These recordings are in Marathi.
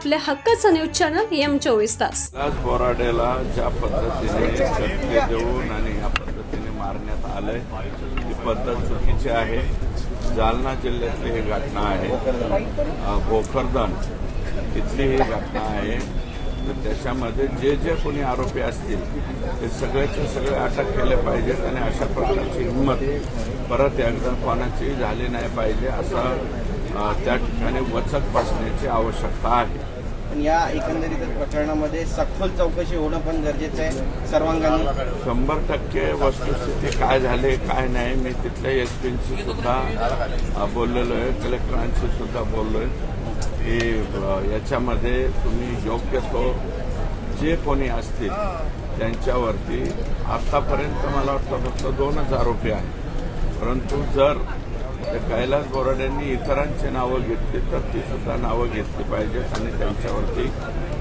आपल्या हक्काचं न्यूज चॅनल एम चोवीस तास. बोराडेला ज्या पद्धतीने शक्य देऊन आणि या पद्धतीने मारण्यात आलंय ती पद्धत चुकीची आहे. जालना जिल्ह्यातली ही घटना आहे. अ, भोकरदन इथली ही घटना आहे. तर त्याच्यामध्ये जे जे कोणी आरोपी असतील ते सगळ्याचे सगळे अटक केले पाहिजेत आणि अशा प्रकारची हिंमत परत एकदा कोणाची झाली नाही पाहिजे असं त्या ठिकाणी वचक बसण्याची आवश्यकता आहे. पण या एकंदरीत प्रकरणामध्ये सखोल चौकशी होणं पण गरजेचं आहे सर्वांगाने. शंभर टक्के वस्तुस्थिती काय झाले काय नाही मी तिथल्या एस पींशी सुद्धा बोललेलो आहे कलेक्टरांशी सुद्धा बोललो आहे की याच्यामध्ये तुम्ही योग्य तो जे कोणी असतील त्यांच्यावरती आत्तापर्यंत मला वाटतं फक्त दोनच आरोपी आहेत. परंतु जर ते कैलास बोराडेंनी इतरांची नावं घेतली तर ती सुद्धा नावं घेतली पाहिजेत आणि त्यांच्यावरती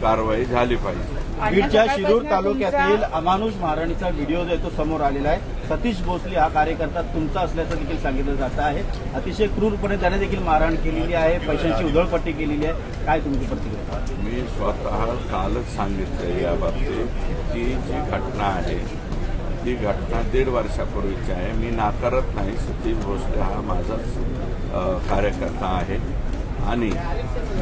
कारवाई झाली पाहिजे. बीडच्या शिरूर तालुक्यातील अमानुष महाराणीचा व्हिडिओ जो आहे तो समोर आलेला आहे. सतीश भोसले हा कार्यकर्ता तुमचा असल्याचं देखील सांगितलं जात आहे. अतिशय क्रूरपणे त्याने देखील मारहाण केलेली आहे पैशांची उधळपट्टी केलेली आहे. काय तुमची प्रतिक्रिया? मी स्वतः कालच सांगितलं या बाबतीत की जी घटना आहे ती घटना दीड वर्षापूर्वीची आहे. मी नाकारत नाही सतीश भोसले हा माझाच कार्यकर्ता आहे. आणि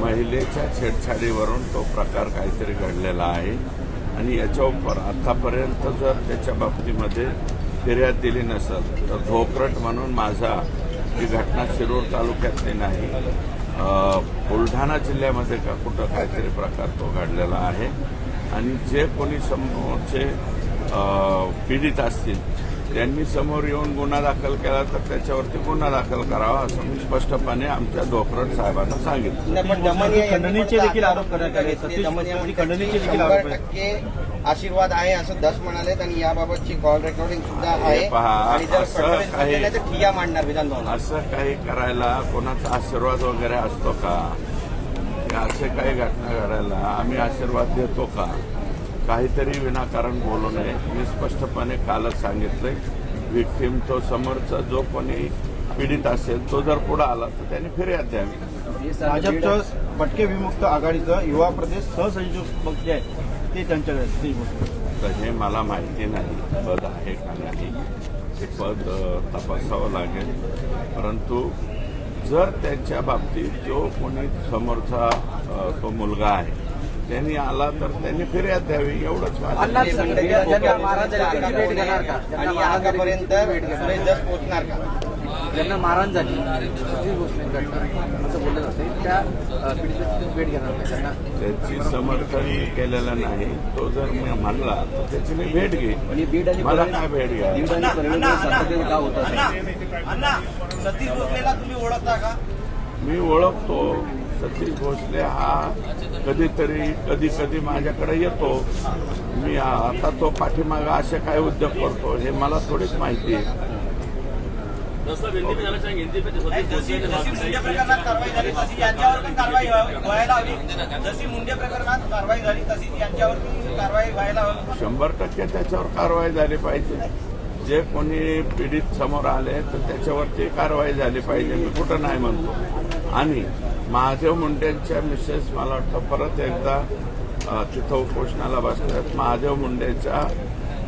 महिलेच्या छेडछाडीवरून तो प्रकार काहीतरी घडलेला आहे. आणि याच्यावर आतापर्यंत जर त्याच्या बाबतीमध्ये फिर्याद दिली नसेल तर धोकरट म्हणून माझा ही घटना शिरूर तालुक्यातली नाही. बुलढाणा जिल्ह्यामध्ये का कुठं काहीतरी प्रकार तो घडलेला आहे. आणि जे कोणी समोरचे पीडित असतील त्यांनी समोर येऊन गुन्हा दाखल केला तर त्याच्यावरती गुन्हा दाखल करावा असं मी स्पष्टपणे आमच्या धोकरट साहेबांना सांगितलं. देखील. टक्के आशीर्वाद आहे असं दस म्हणालेत आणि याबाबतची कॉल रेकॉर्डिंग सुद्धा आहे. म्हणले ठिया मांडणार विधान भवनात असं काही करायला कोणाचा आशीर्वाद वगैरे असतो का? की असे काही घटना घडायला आम्ही आशीर्वाद देतो का? काहीतरी विनाकारण बोलू नये. मी स्पष्टपणे कालच सांगितलंय विक्टीम तो समोरचा जो कोणी पीडित असेल तो जर पुढे आला तर त्यांनी फिर्याद द्यावी. भाजपचं भटके विमुक्त आघाडीचं युवा प्रदेश सहसंयोजक जे आहे. ते त्यांच्याकडे तर हे मला माहिती नाही पद आहे का नाही. ते पद तपासावं लागेल. परंतु जर त्यांच्या बाबतीत जो कोणी समोरचा तो मुलगा आहे त्यांनी आला तर त्यांनी फिर्याद द्यावी एवढंच की? आणि पोहोचणार ज्यांना मारहाण झाली असं बोललं जातं त्या अ, पीडिताची भेट घेणार नाही. त्यांना त्याची समर्थन केलेलं नाही. तो जर मी म्हणला तर त्याची मी भेट आणि घेईन मला काय भेट घ्या बीड आणि परळीमध्ये सातत्याने का होत. असेल सतीश भोसलेला तुम्ही ओळखता का? मी ओळखतो. सतीश भोसले हा कधीतरी कधी कधी माझ्याकडे येतो. मी आता तो पाठीमागा असे काय उद्योग करतो हे मला थोडीच माहिती आहे. जशी जशी मुंडे प्रकरणात कारवाई झाली तशी यांच्यावर पण कारवाई व्हा- व्हायला हवी. जशी मुंडे प्रकरणात कारवाई झाली तशी यांच्यावर पण कारवाई व्हायला हवी. शंभर टक्के त्याच्यावर कारवाई झाली पाहिजे. जे कोणी पीडित समोर आले तर त्याच्यावरती कारवाई झाली पाहिजे. मी कुठं नाही म्हणतो. आणि महादेव मुंडेंच्या मिसेस मला वाटतं परत एकदा तिथं उपोषणाला बसल्यात महादेव मुंडेच्या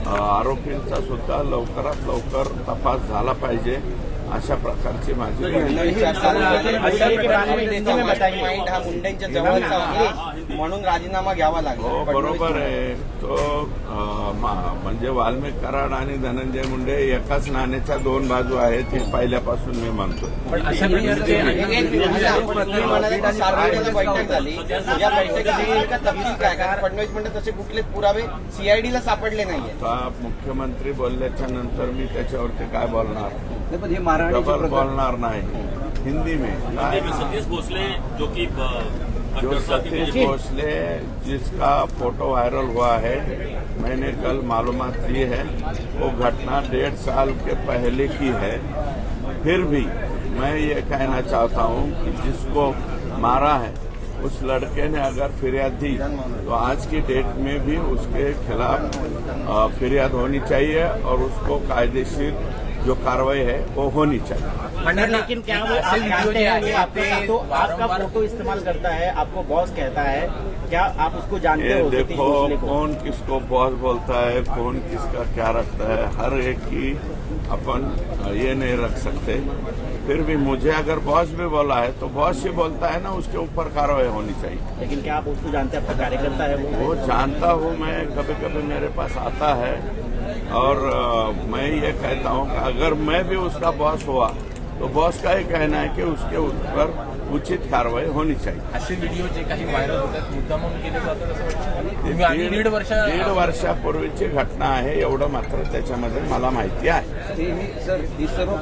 आरोपींचा सुद्धा लवकरात लवकर तपास झाला पाहिजे अशा प्रकारची माझी म्हणून राजीनामा घ्यावा लागला. हो बरोबर आहे. तो अं, मा- म्हणजे वाल्मिक कराड आणि धनंजय मुंडे एकाच नाण्याच्या दोन बाजू आहेत हे पहिल्यापासून मी म्हणतो तुम्ही म्हणाले की सार्वजनिक बैठक झाली. या बैठकीचा तपशील काय कारण फडणवीस म्हणतात तसे कुठलेच पुरावे सीआयडीला सापडले नाहीये आता मुख्यमंत्री बोलल्याच्या नंतर मी त्याच्यावरती काय बोलणार? नाही, पण हे मारहाणीचे डबल प्रकार बोलणार नाही. हिंदी में. काय? सतीश भोसले जो कि अ, जो सतीश भोसले जिसका फ़ोटो वायरल हुआ है मैंने कल मालूम दी है वो घटना डेढ़ साल के पहले की है। फिर भी मैं ये कहना चाहता हूँ कि जिसको मारा है उस लड़के ने अगर फिरियाद दी तो आज की डेट में भी उसके खिलाफ फिरियाद होनी चाहिए और उसको कायदेशीर जो कार्रवाई है वो होनी चाहिए। लेकिन क्या वो आप जानते हैं वो आपके तो आपका फ़ोटो इस्तेमाल करता है आपको बॉस कहता है क्या आप उसको जानते हो देखो कौन किसको बॉस बोलता है कौन किसका क्या रखता है हर एक की अपन ये नहीं रख सकते। फिर भी मुझे अगर बॉस भी बोला है तो बॉस ही बोलता है ना उसके ऊपर कार्रवाई होनी चाहिए। लेकिन क्या आप उसको जानते हैं आपका कार्यकर्ता है वो? वो जानता हूँ मैं कभी कभी मेरे पास आता है और मैं ये कहता हूँ कि अगर मैं भी उसका बॉस हुआ तो बॉस का ही कहना है कि उसके ऊपर उचित कार्रवाई होनी चाहिए। असे व्हिडिओ जे काही व्हायरल होतात मुद्दामून केले जातात आधी दीड वर्ष दीड वर्षापूर्वीची घटना आहे एवढं मात्र त्याच्यामध्ये मला माहिती आहे. सर ही सर्व